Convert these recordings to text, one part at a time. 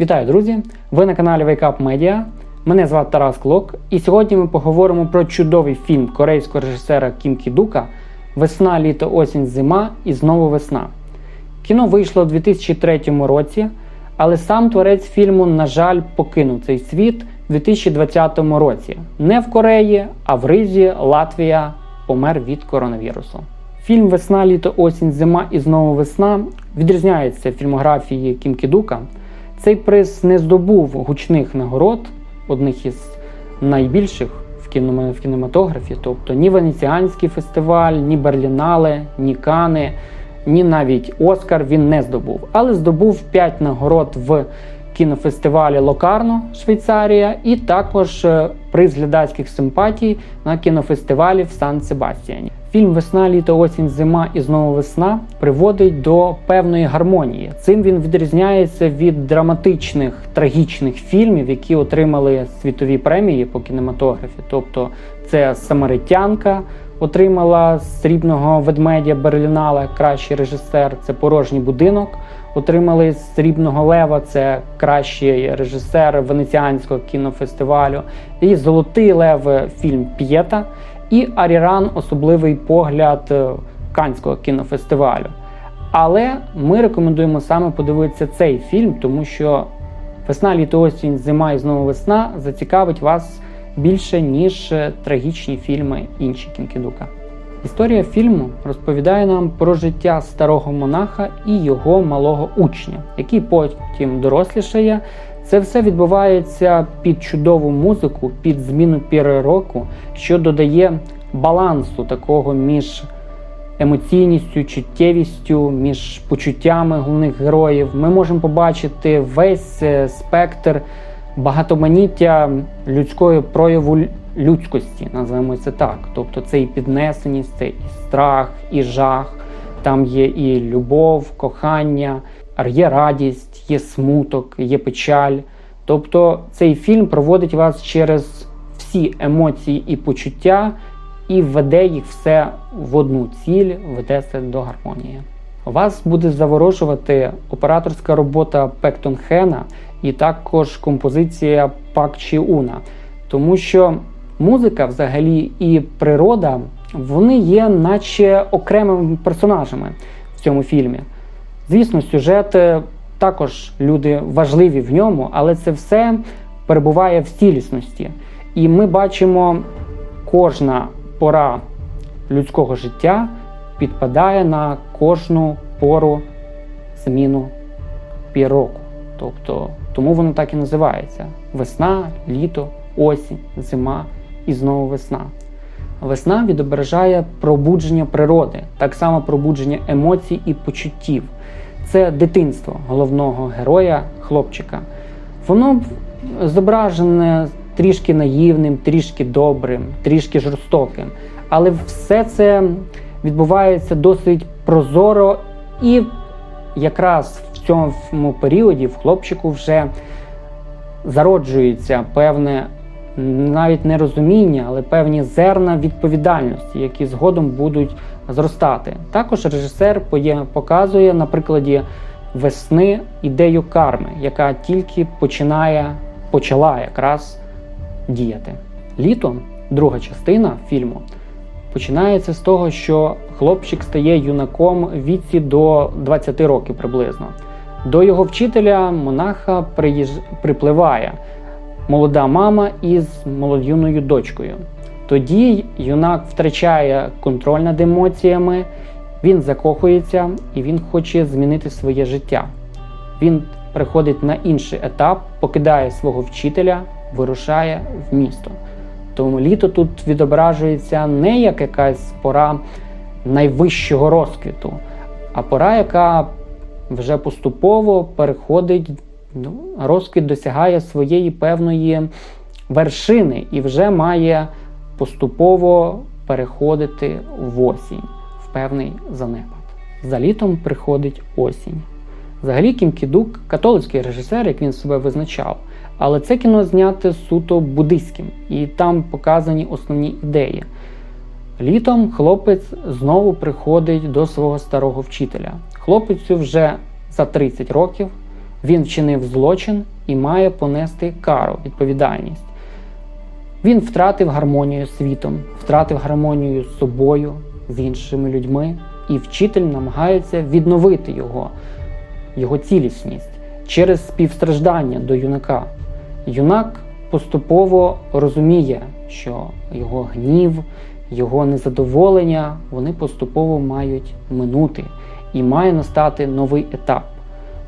Вітаю, друзі! Ви на каналі Wake Up Media. Мене звати Тарас Клок, і сьогодні ми поговоримо про чудовий фільм корейського режисера Кім Кідука Весна, літо, осінь, зима і знову весна. Кіно вийшло у 2003 році, але сам творець фільму, на жаль, покинув цей світ у 2020 році. Не в Кореї, а в Ризі, Латвія помер від коронавірусу. Фільм Весна, літо, осінь, зима і знову весна відрізняється від фільмографії Кім Кідука. Цей приз не здобув гучних нагород, одних із найбільших в кінематографі, тобто ні Венеціанський фестиваль, ні Берлінале, ні Кани, ні навіть Оскар він не здобув. Але здобув 5 нагород в кінофестивалі Локарно, Швейцарія, і також е, приз глядацьких симпатій на кінофестивалі в Сан-Себастьяні. Фільм Весна, літо, осінь, зима і знову весна приводить до певної гармонії. Цим він відрізняється від драматичних трагічних фільмів, які отримали світові премії по кінематографі. Тобто, це Самаритянка отримала срібного ведмедя Берлінала, кращий режисер. Це порожній будинок. Отримали срібного лева, це кращий режисер Венеціанського кінофестивалю. І Золотий лев фільм П'єта і Аріран особливий погляд е, Канського кінофестивалю. Але ми рекомендуємо саме подивитися цей фільм, тому що весна, літо, осінь, зима і знову весна зацікавить вас більше, ніж е, трагічні фільми інші Кінкідука. Історія фільму розповідає нам про життя старого монаха і його малого учня, який потім дорослішає. Це все відбувається під чудову музику, під зміну піри року, що додає балансу такого між емоційністю, чуттєвістю, між почуттями головних героїв. Ми можемо побачити весь е, спектр багатоманіття людської прояву людськості, називаємо це так. Тобто це і піднесеність, це і страх, і жах. Там є і любов, кохання, є радість, є смуток, є печаль. Тобто цей фільм проводить вас через всі емоції і почуття і веде їх все в одну ціль, веде все до гармонії. Вас буде заворожувати операторська робота Пектон Хена і також композиція Пак Чі Уна, тому що музика взагалі і природа вони є наче окремими персонажами в цьому фільмі. Звісно, сюжет е, також люди важливі в ньому, але це все перебуває в цілісності. І ми бачимо, кожна пора людського життя підпадає на кожну пору зміну пір року. Тобто, тому воно так і називається: весна, літо, осінь, зима і знову весна. Весна відображає пробудження природи, так само пробудження емоцій і почуттів. Це дитинство головного героя, хлопчика. Воно зображене трішки наївним, трішки добрим, трішки жорстоким. Але все це відбувається досить прозоро, і якраз цьому періоді в хлопчику вже зароджується певне навіть не розуміння, але певні зерна відповідальності, які згодом будуть зростати. Також режисер показує на прикладі весни ідею карми, яка тільки починає почала якраз діяти. Літо, друга частина фільму, починається з того, що хлопчик стає юнаком віці до 20 років приблизно. До його вчителя монаха приїж... припливає молода мама із молодюною дочкою. Тоді юнак втрачає контроль над емоціями, він закохується і він хоче змінити своє життя. Він приходить на інший етап, покидає свого вчителя, вирушає в місто. Тому літо тут відображується не як якась пора найвищого розквіту, а пора, яка вже поступово переходить, ну, розквіт досягає своєї певної вершини і вже має поступово переходити в осінь, в певний занепад. За літом приходить осінь. Взагалі Кім Кідук католицький режисер, як він себе визначав, але це кіно зняте суто буддистським, і там показані основні ідеї. Літом хлопець знову приходить до свого старого вчителя. Хлопецю вже за 30 років. Він вчинив злочин і має понести кару, відповідальність. Він втратив гармонію світом, втратив гармонію з собою, з іншими людьми, і вчитель намагається відновити його, його цілісність через співстраждання до юнака. Юнак поступово розуміє, що його гнів, його незадоволення вони поступово мають минути, і має настати новий етап.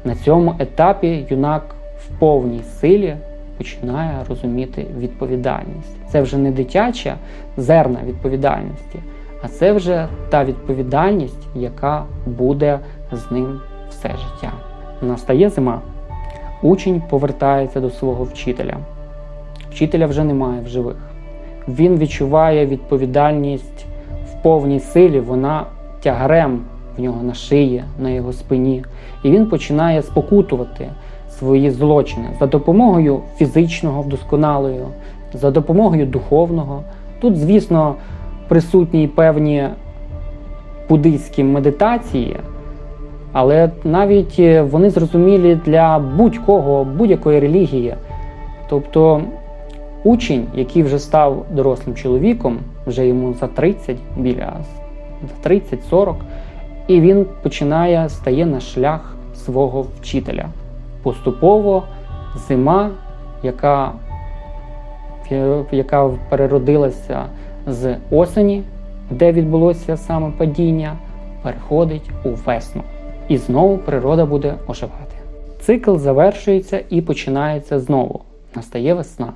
На цьому етапі юнак в повній силі починає розуміти відповідальність. Це вже не дитяча зерна відповідальності, а це вже та відповідальність, яка буде з ним все життя. Настає зима. Учень повертається до свого вчителя. Вчителя вже немає в живих. Він відчуває відповідальність в повній силі, вона тягарем в нього на шиї, на його спині. І він починає спокутувати свої злочини за допомогою фізичного вдосконалою, за допомогою духовного. Тут, звісно, присутні певні буддийські медитації, але навіть е, вони зрозумілі для будь-кого, будь-якої релігії. Тобто учень, який вже став дорослим чоловіком, вже йому за 30, біля за 30-40, і він починає стає на шлях свого вчителя. Поступово зима, яка, яка переродилася з осені, де відбулося саме падіння, переходить у весну. І знову природа буде оживати. Цикл завершується і починається знову. Настає весна.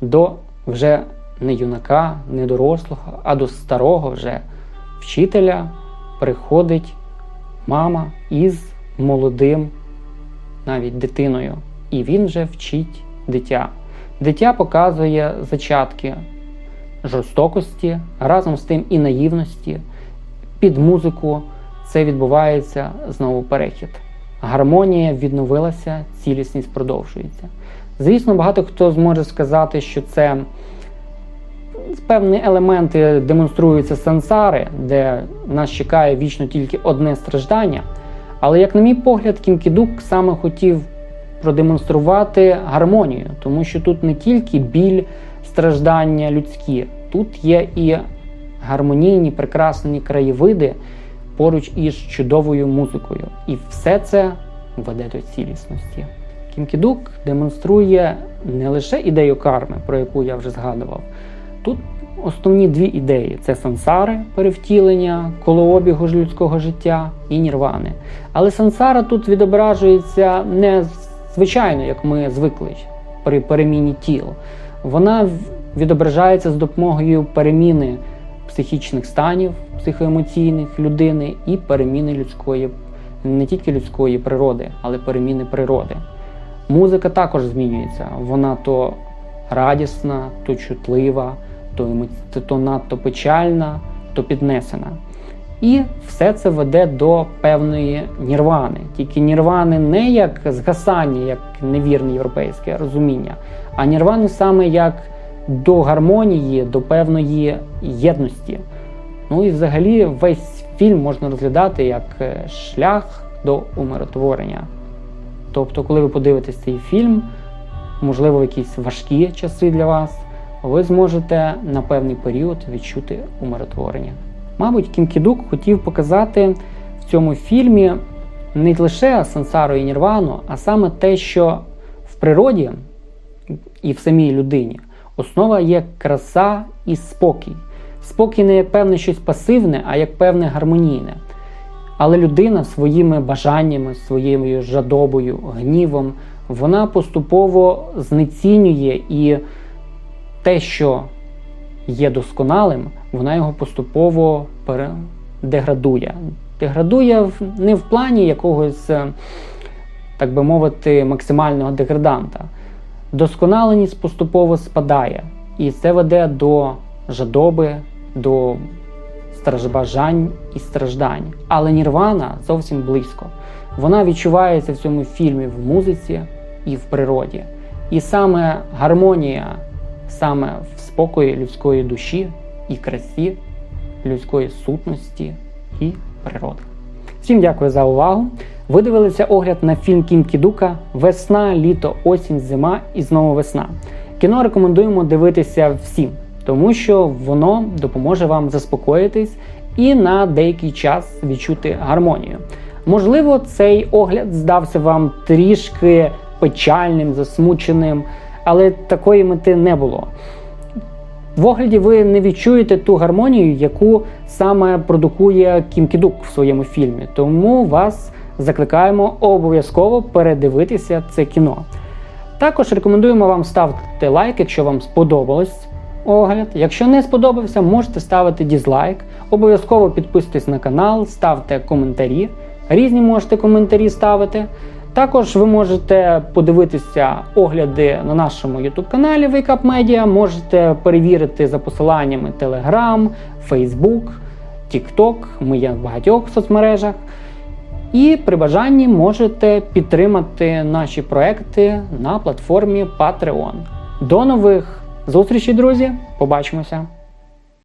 До вже не юнака, не дорослого, а до старого вже вчителя приходить мама із молодим, навіть дитиною. І він вже вчить дитя. Дитя показує зачатки жорстокості, разом з тим і наївності. Під музику це відбувається знову перехід. Гармонія відновилася, цілісність продовжується. Звісно, багато хто зможе сказати, що це певні елементи демонструються сансари, де нас чекає вічно тільки одне страждання. Але, як на мій погляд, Кімкідук саме хотів продемонструвати гармонію, тому що тут не тільки біль, страждання людські, тут є і гармонійні, прекрасні краєвиди поруч із чудовою музикою. І все це веде до цілісності. Кімкідук демонструє не лише ідею карми, про яку я вже згадував. Тут основні дві ідеї: це сансари, перевтілення, колообігу людського життя і нірвани. Але сансара тут відображується не звичайно, як ми звикли при переміні тіл. Вона відображається з допомогою переміни психічних станів, психоемоційних людини і переміни людської, не тільки людської природи, але переміни природи. Музика також змінюється. Вона то радісна, то чутлива, то, емоці... то надто печальна, то піднесена. І все це веде до певної нірвани. Тільки нірвани не як згасання, як невірне європейське розуміння, а нірвани саме як до гармонії, до певної єдності. Ну і взагалі весь фільм можна розглядати як е, шлях до умиротворення. Тобто, коли ви подивитесь цей фільм, можливо, в якісь важкі часи для вас, ви зможете на певний період відчути умиротворення. Мабуть, Кімкідук хотів показати в цьому фільмі не лише сансару і нірвану, а саме те, що в природі і в самій людині основа є краса і спокій. Спокій не як певне щось пасивне, а як певне гармонійне. Але людина своїми бажаннями, своєю жадобою, гнівом, вона поступово знецінює і те, що є досконалим, вона його поступово деградує. Деградує не в плані якогось, е, так би мовити, максимального деграданта. Досконаленість поступово спадає, і це веде до жадоби, до стражбажань і страждань. Але Нірвана зовсім близько. Вона відчувається в цьому фільмі в музиці і в природі. І саме гармонія, саме в спокої людської душі і красі, людської сутності і природи. Всім дякую за увагу. Ви дивилися огляд на фільм Кім Кідука Весна, літо, осінь, зима і знову весна. Кіно рекомендуємо дивитися всім, тому що воно допоможе вам заспокоїтись і на деякий час відчути гармонію. Можливо, цей огляд здався вам трішки печальним, засмученим, але такої мети не було. В огляді ви не відчуєте ту гармонію, яку саме продукує Кім Кідук в своєму фільмі. Тому вас закликаємо обов'язково передивитися це кіно. Також рекомендуємо вам ставити лайк, якщо вам сподобалось огляд. Якщо не сподобався, можете ставити дізлайк. Обов'язково підписуйтесь на канал, ставте коментарі. Різні можете коментарі ставити. Також ви можете подивитися огляди на нашому YouTube каналі Wake Up Media, можете перевірити за посиланнями Telegram, Facebook, TikTok, ми є в багатьох соцмережах. І при бажанні можете підтримати наші проекти на платформі Patreon. До нових зустрічей, друзі! Побачимося!